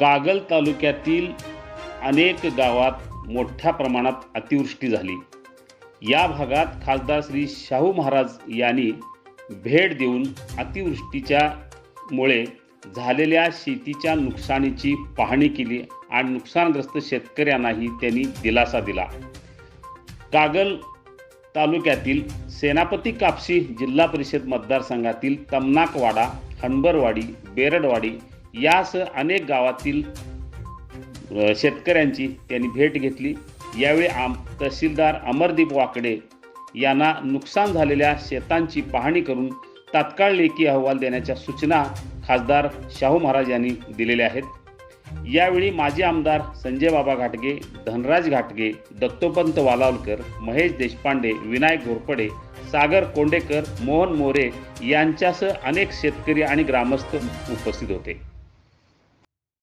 कागल तालुक्यातील अनेक गावात मोठ्या प्रमाणात अतिवृष्टी झाली. या भागात खासदार श्री शाहू महाराज यांनी भेट देऊन अतिवृष्टीच्या मुळे झालेल्या शेतीच्या नुकसानीची पाहणी केली आणि नुकसानग्रस्त शेतकऱ्यांनाही त्यांनी दिलासा दिला. कागल तालुक्यातील सेनापती कापशी जिल्हा परिषद मतदारसंघातील तमनाकवाडा हनबरवाडी बेरडवाडी यासह अनेक गावातील शेतकऱ्यांची त्यांनी भेट घेतली. यावेळी आम तहसीलदार अमरदीप वाकडे यांना नुकसान झालेल्या शेतांची पाहणी करून तात्काळ लेखी अहवाल देण्याच्या सूचना खासदार शाहू महाराज यांनी दिलेल्या आहेत. यावेळी माजी आमदार संजय बाबा घाटगे धनराज घाटगे दत्तोपंत वालावलकर महेश देशपांडे विनायक घोरपडे सागर कोंडेकर मोहन मोरे यांच्यासह अनेक शेतकरी आणि ग्रामस्थ उपस्थित होते.